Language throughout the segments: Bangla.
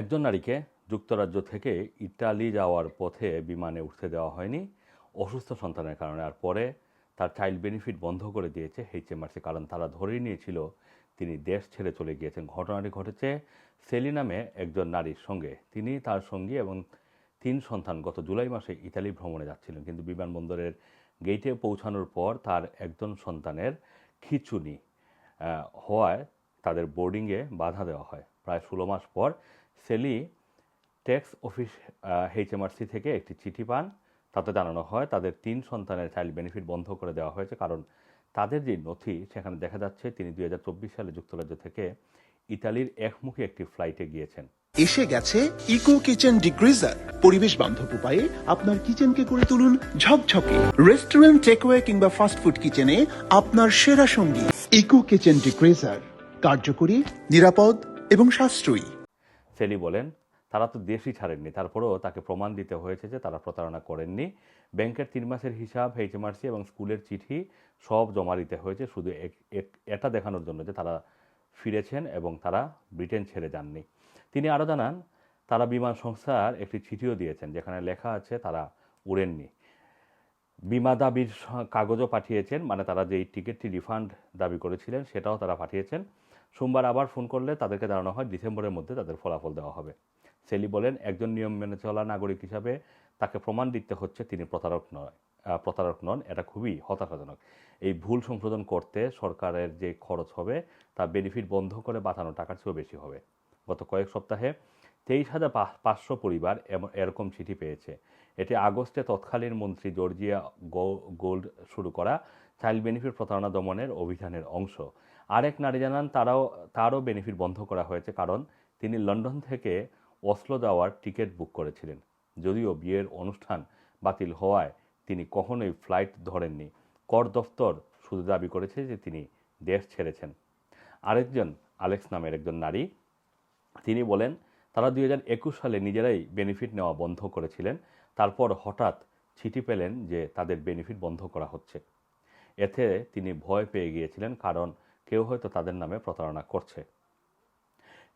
একজন নারীকে যুক্তরাজ্য থেকে ইটালি যাওয়ার পথে বিমানে উঠতে দেওয়া হয়নি, অসুস্থ সন্তানের কারণে। আর পরে তার চাইল্ড বেনিফিট বন্ধ করে দিয়েছে এইচএমআরসি, কারণ তারা ধরেই নিয়েছিল তিনি দেশ ছেড়ে চলে গিয়েছেন। ঘটনাটি ঘটেছে সেলি নামে একজন নারীর সঙ্গে। তিনি তার সঙ্গী এবং তিন সন্তান গত জুলাই মাসে ইতালি ভ্রমণে যাচ্ছিলেন, কিন্তু বিমানবন্দরের গেটে পৌঁছানোর পর তার একজন সন্তানের খিচুনি হওয়ায় তাদের বোর্ডিংয়ে বাধা দেওয়া হয়। প্রায় ষোলো মাস পর সেলি ট্যাক্স অফিস এইচএমআরসি থেকে একটি চিঠি পান। তাতে জানানো হয় তাদের তিন সন্তানের চাইল্ড বেনিফিট বন্ধ করে দেওয়া হয়েছে কারণ তাদের যে নথি সেখানে দেখা যাচ্ছে তিনি দুই হাজার চব্বিশ সালে যুক্তরাজ্য থেকে ইতালির একমুখী একটি ফ্লাইটে গিয়েছেন। এসে গেছে ইকো কিচেন ডিগ্রিজার পরিবেশ বান্ধব উপায়ে আপনার কিচেনকে করে তুলুন ঝকঝকে। রেস্টুরেন্ট, টেকওয়ে কিংবা ফাস্টফুড কিচেনে আপনার সেরা সঙ্গী। ইকো কিচেন ডিগ্রিজার কার্যকরী, নিরাপদ এবং সাশ্রয়ী। সেলি বলেন, তারা তো দেশই ছাড়েননি। তারপরেও তাকে প্রমাণ দিতে হয়েছে যে তারা প্রতারণা করেননি। ব্যাংকের তিন মাসের হিসাব এইচএমআরসি এবং স্কুলের চিঠি সব জমা দিতে হয়েছে। শুধু এটা দেখানোর জন্য যে তারা ফিরেছেন এবং তারা ব্রিটেন ছেড়ে যাননি। তিনি আরও জানান, তারা বিমান সংস্থার একটি চিঠিও দিয়েছেন যেখানে লেখা আছে তারা উড়েননি। বিমা দাবির কাগজও পাঠিয়েছেন মানে তারা যেই টিকিটটি রিফান্ড দাবি করেছিলেন সেটাও তারা পাঠিয়েছেন। সোমবার আবার ফোন করলে তাদেরকে জানানো হয় ডিসেম্বরের মধ্যে তাদের ফলাফল দেওয়া হবে। সেলি বলেন, একজন নিয়ম মেনে চলা নাগরিক হিসাবে তাকে প্রমাণ দিতে হচ্ছে তিনি প্রতারক নয় প্রতারক নন। এটা খুবই হতাশাজনক। এই ভুল সংশোধন করতে সরকারের যে খরচ হবে, তা বেনিফিট বন্ধ করে বাঁচানো টাকার চেয়েও বেশি হবে। গত কয়েক সপ্তাহে তেইশ হাজার পাঁচশো পরিবার এরকম চিঠি পেয়েছে। এটি আগস্টে তৎকালীন মন্ত্রী জর্জিয়া গোল্ড শুরু করা চাইল্ড বেনিফিট প্রতারণা দমনের অভিযানের অংশ। আরেক নারী জানান, তারাও, তারও বেনিফিট বন্ধ করা হয়েছে কারণ তিনি লন্ডন থেকে অসলো যাওয়ার টিকিট বুক করেছিলেন। যদিও বিয়ের অনুষ্ঠান বাতিল হওয়ায় তিনি কখনোই ফ্লাইট ধরেননি। কর দফতর শুধু দাবি করেছে যে তিনি দেশ ছেড়েছেন। আরেকজন, আলেক্স নামের একজন নারী, তিনি বলেন, তারা দু হাজার একুশ সালে নিজেরাই বেনিফিট নেওয়া বন্ধ করেছিলেন। তারপর হঠাৎ চিঠি পেলেন যে তাদের বেনিফিট বন্ধ করা হচ্ছে। এতে তিনি ভয় পেয়ে গিয়েছিলেন কারণ কেউ হয়তো তাদের নামে প্রতারণা করছে।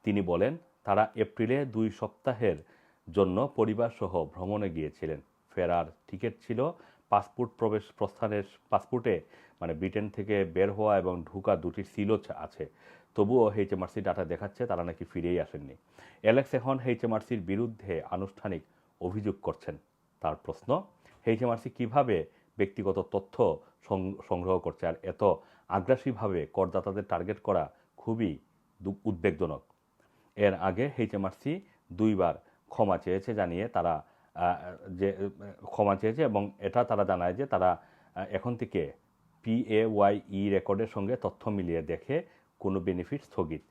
তিনি বলেন, তারা এপ্রিলে দুই সপ্তাহের জন্য পরিবারসহ ভ্রমণে গিয়েছিলেন। ফেরার টিকিট ছিল পাসপোর্ট প্রবেশ প্রস্থানের পাসপোর্টে মানে ব্রিটেন থেকে বের হওয়া এবং ঢুকা দুটি সিলও আছে। তবুও এইচএমআরসি ডাটা দেখাচ্ছে তারা নাকি ফিরেই আসেননি। অ্যালেক্স এখন এইচএমআরসির বিরুদ্ধে আনুষ্ঠানিক অভিযোগ করছেন। তার প্রশ্ন এইচএমআরসি কীভাবে ব্যক্তিগত তথ্য সংগ্রহ করছে আর এত আগ্রাসীভাবে করদাতাদের টার্গেট করা খুবই উদ্বেগজনক। এর আগে এইচএমআরসি দুইবার ক্ষমা চেয়েছে জানিয়ে তারা যে, ক্ষমা চেয়েছে এবং এটা তারা জানায় যে তারা এখন থেকে পিএওয়াইই ই রেকর্ডের সঙ্গে তথ্য মিলিয়ে দেখে কোনো বেনিফিট স্থগিত।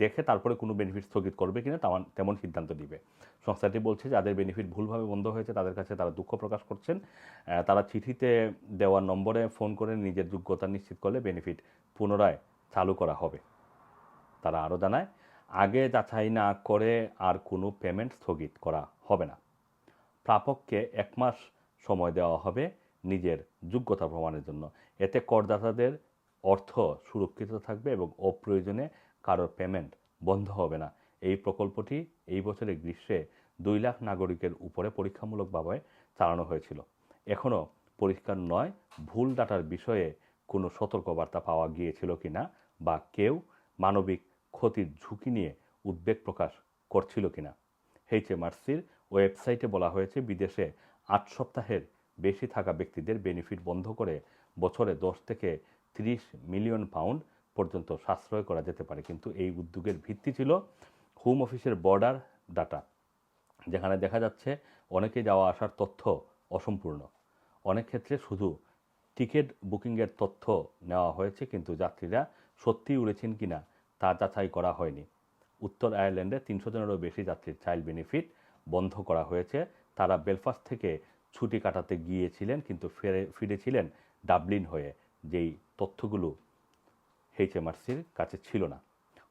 দেখে তারপরে কোনো বেনিফিট স্থগিত করবে কিনা তেমন তেমন সিদ্ধান্ত দিবে সংস্থাটি বলছে যাদের বেনিফিট ভুলভাবে বন্ধ হয়েছে তাদের কাছে তারা দুঃখ প্রকাশ করছেন। তারা চিঠিতে দেওয়া নম্বরে ফোন করে নিজের যোগ্যতা নিশ্চিত করলে বেনিফিট পুনরায় চালু করা হবে। তারা আরও জানায়, আগে যাচাই না করে আর কোনো পেমেন্ট স্থগিত করা হবে না। প্রাপককে এক মাস সময় দেওয়া হবে নিজের যোগ্যতা প্রমাণের জন্য। এতে করদাতাদের অর্থ সুরক্ষিত থাকবে এবং অপ্রয়োজনে কারোর পেমেন্ট বন্ধ হবে না। এই প্রকল্পটি এই বছরের গ্রীষ্মে দুই লাখ নাগরিকের উপরে পরীক্ষামূলকভাবে চালানো হয়েছিল। এখনও পরিষ্কার নয়, ভুল ডাটার বিষয়ে কোনো সতর্কবার্তা পাওয়া গিয়েছিল কিনা বা কেউ মানবিক ক্ষতির ঝুঁকি নিয়ে উদ্বেগ প্রকাশ করছিল কি কিনা এইচএমআরসির ওয়েবসাইটে বলা হয়েছে, বিদেশে আট সপ্তাহের বেশি থাকা ব্যক্তিদের বেনিফিট বন্ধ করে বছরে দশ থেকে তিরিশ মিলিয়ন পাউন্ড পর্যন্ত সাশ্রয় করা যেতে পারে। কিন্তু এই উদ্যোগের ভিত্তি ছিল হোম অফিসের বর্ডার ডাটা যেখানে দেখা যাচ্ছে অনেকে যাওয়া আসার তথ্য অসম্পূর্ণ। অনেক ক্ষেত্রে শুধু টিকিট বুকিংয়ের তথ্য নেওয়া হয়েছে, কিন্তু যাত্রীরা সত্যিই উড়েছেন কি না তা যাচাই করা হয়নি। উত্তর আয়ারল্যান্ডে তিনশো জনেরও বেশি যাত্রীর চাইল্ড বেনিফিট বন্ধ করা হয়েছে। তারা বেলফাস্ট থেকে ছুটি কাটাতে গিয়েছিলেন, কিন্তু ফিরে, ফিরেছিলেন ডাবলিন হয়ে। যেই তথ্যগুলো এইচএমআরসির কাছে ছিল না।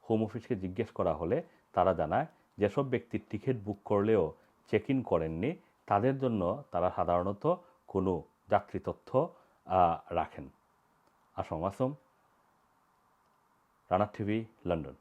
হোম অফিসকে জিজ্ঞেস করা হলে তারা জানায়, যেসব ব্যক্তি টিকিট বুক করলেও চেক ইন করেননি, তাদের জন্য তারা সাধারণত কোনো যাত্রী তথ্য রাখেন। Assam Assam, Rana TV, London.